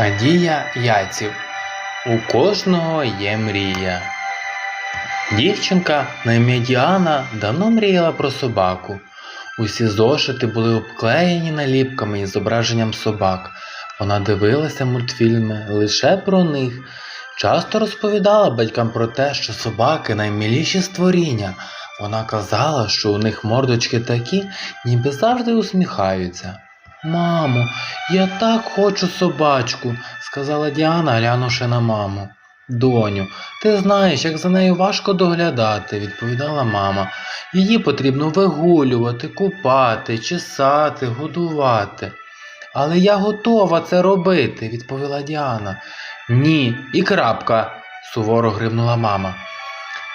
Гадія Яців. У кожного є мрія. Дівчинка на ім'я Діана давно мріяла про собаку. Усі зошити були обклеєні наліпками із зображенням собак. Вона дивилася мультфільми лише про них. Часто розповідала батькам про те, що собаки наймиліші створіння. Вона казала, що у них мордочки такі, ніби завжди усміхаються. Мамо, я так хочу собачку, сказала Діана, глянувши на маму. Доню, ти знаєш, як за нею важко доглядати, відповідала мама. Її потрібно вигулювати, купати, чесати, годувати. Але я готова це робити, відповіла Діана. Ні, і крапка, суворо гримнула мама.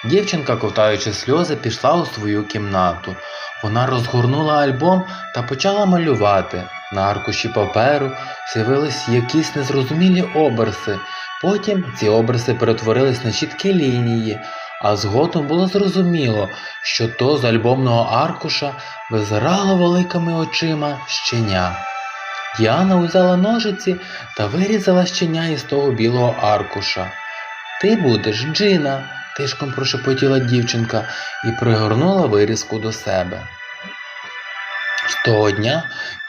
Дівчинка, ковтаючи сльози, пішла у свою кімнату. Вона розгорнула альбом та почала малювати. На аркуші паперу з'явились якісь незрозумілі обриси. Потім ці обриси перетворились на чіткі лінії, а згодом було зрозуміло, що то з альбомного аркуша визирало великими очима щеня. Діана узяла ножиці та вирізала щеня із того білого аркуша. Ти будеш Джина, тишком прошепотіла дівчинка і пригорнула вирізку до себе. З того дня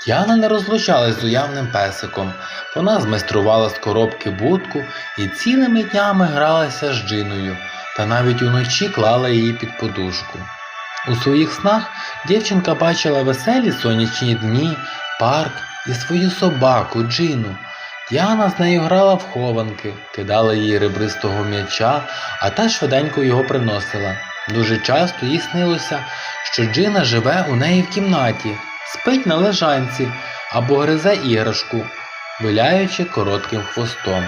Діана не розлучалась з уявним песиком. Вона змайструвала з коробки будку і цілими днями гралася з Джиною, та навіть уночі клала її під подушку. У своїх снах дівчинка бачила веселі сонячні дні, парк і свою собаку Джину. Діана з нею грала в хованки, кидала їй ребристого м'яча, а та швиденько його приносила. Дуже часто їй снилося, що Джина живе у неї в кімнаті, спить на лежанці або гризе іграшку, виляючи коротким хвостом.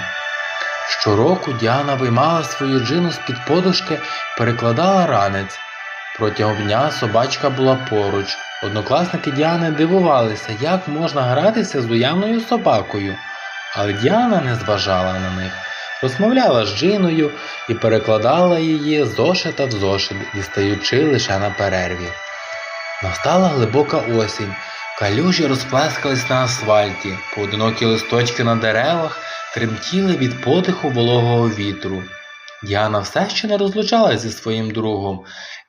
Щороку Діана виймала свою джину з-під подушки перекладала ранець. Протягом дня собачка була поруч. Однокласники Діани дивувалися, як можна гратися з уявною собакою. Але Діана не зважала на них, розмовляла з Джиною і перекладала її з зошита в зошит, дістаючи лише на перерві. Настала глибока осінь, калюжі розплескались на асфальті, поодинокі листочки на деревах тремтіли від подиху вологого вітру. Діана все ще не розлучалась зі своїм другом.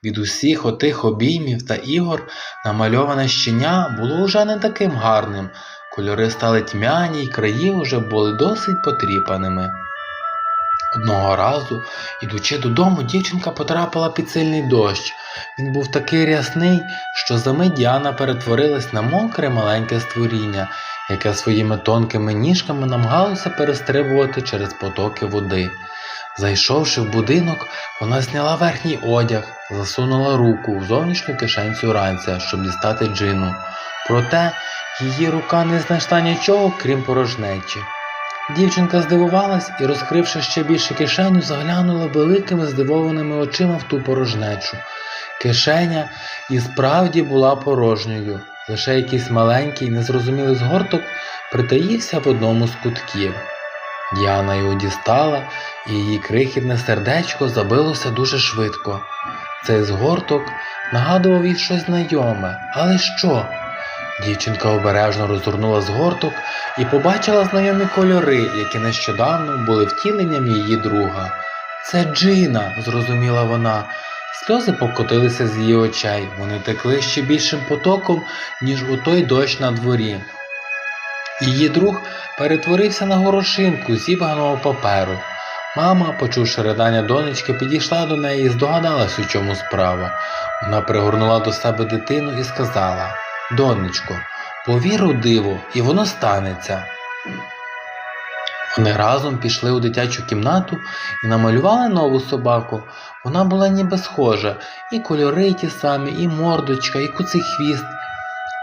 Від усіх отих обіймів та ігор намальоване щеня було уже не таким гарним. Кольори стали тьмяні й краї вже були досить потріпаними. Одного разу, ідучи додому, дівчинка потрапила під сильний дощ. Він був такий рясний, що за Діана перетворилась на мокре маленьке створіння, яке своїми тонкими ніжками намагалося перестрибувати через потоки води. Зайшовши в будинок, вона зняла верхній одяг, засунула руку в зовнішню кишенцю ранця, щоб дістати джину. Проте її рука не знайшла нічого, крім порожнечі. Дівчинка здивувалась і, розкривши ще більше кишеню, заглянула великими здивованими очима в ту порожнечу. Кишеня і справді була порожньою, лише якийсь маленький, незрозумілий згорток притаївся в одному з кутків. Діана його дістала, і її крихітне сердечко забилося дуже швидко. Цей згорток нагадував їй щось знайоме, але що? Дівчинка обережно розгорнула згорток і побачила знайомі кольори, які нещодавно були втіленням її друга. Це Джина, зрозуміла вона. Сльози покотилися з її очей, вони текли ще більшим потоком, ніж у той дощ на дворі. Її друг перетворився на горошинку зібганого паперу. Мама, почувши ридання донечки, підійшла до неї і здогадалась, у чому справа. Вона пригорнула до себе дитину і сказала Донечко, повір у диво, і воно станеться. Вони разом пішли у дитячу кімнату і намалювали нову собаку. Вона була ніби схожа, і кольори ті самі, і мордочка, і куций хвіст.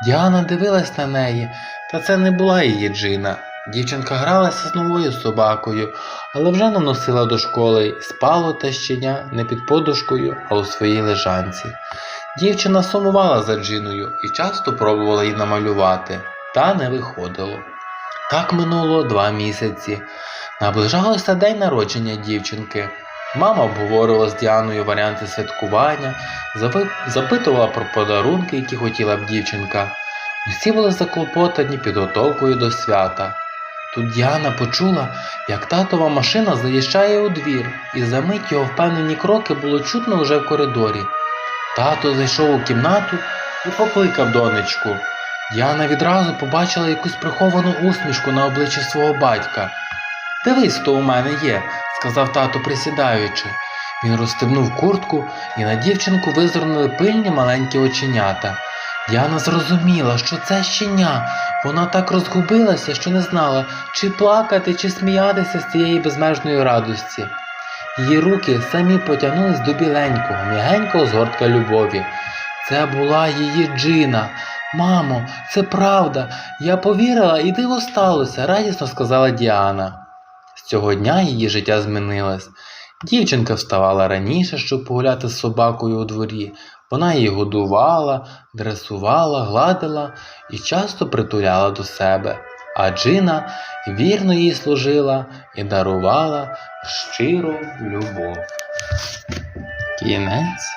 Діана дивилась на неї, та це не була її джина. Дівчинка гралася з новою собакою, але вже не носила до школи і спало те щеня не під подушкою, а у своїй лежанці. Дівчина сумувала за Джиною і часто пробувала її намалювати, та не виходило. Так минуло два місяці. Наближалося день народження дівчинки. Мама обговорювала з Діаною варіанти святкування, запитувала про подарунки, які хотіла б дівчинка. Усі були заклопотані підготовкою до свята. Тут Діана почула, як татова машина заїжджає у двір, і за мить його впевнені кроки було чутно уже в коридорі. Тато зайшов у кімнату і покликав донечку. Діана відразу побачила якусь приховану усмішку на обличчі свого батька. Дивись, хто у мене є, сказав тато, присідаючи. Він розстебнув куртку, і на дівчинку визирнули пильні маленькі оченята. Діана зрозуміла, що це щеня. Вона так розгубилася, що не знала, чи плакати, чи сміятися з цієї безмежної радості. Її руки самі потягнулись до біленького, м'ягенького згортка любові. Це була її Джина. Мамо, це правда. Я повірила, і диво сталося, радісно сказала Діана. З цього дня її життя змінилось. Дівчинка вставала раніше, щоб погуляти з собакою у дворі. Вона її годувала, дресувала, гладила і часто притуляла до себе. А Джина вірно їй служила і дарувала щиру любов. Кінець.